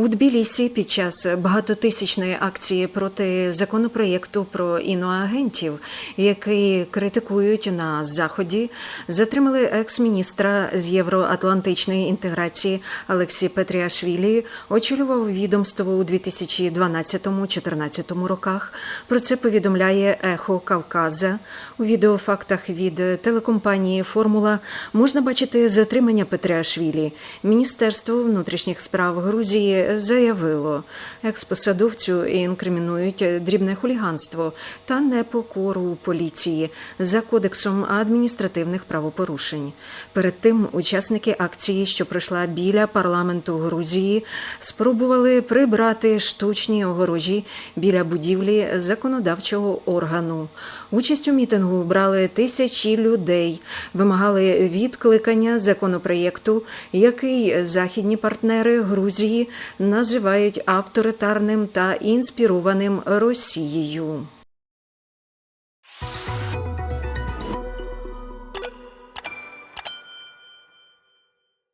У Тбілісі під час багатотисячної акції проти законопроєкту про іноагентів, який критикують на заході, затримали екс-міністра з євроатлантичної інтеграції Алексій Петріашвілі, очолював відомство у 2012-2014 роках. Про це повідомляє Ехо Кавказа. У відеофактах від телекомпанії Формула можна бачити затримання Петріашвілі. Міністерство внутрішніх справ Грузії заявило, експосадовцю інкримінують дрібне хуліганство та непокору поліції за кодексом адміністративних правопорушень. Перед тим учасники акції, що пройшла біля парламенту Грузії, спробували прибрати штучні огорожі біля будівлі законодавчого органу. Участь у мітингу брали тисячі людей, вимагали відкликання законопроєкту, який західні партнери Грузії називають авторитарним та інспірованим Росією.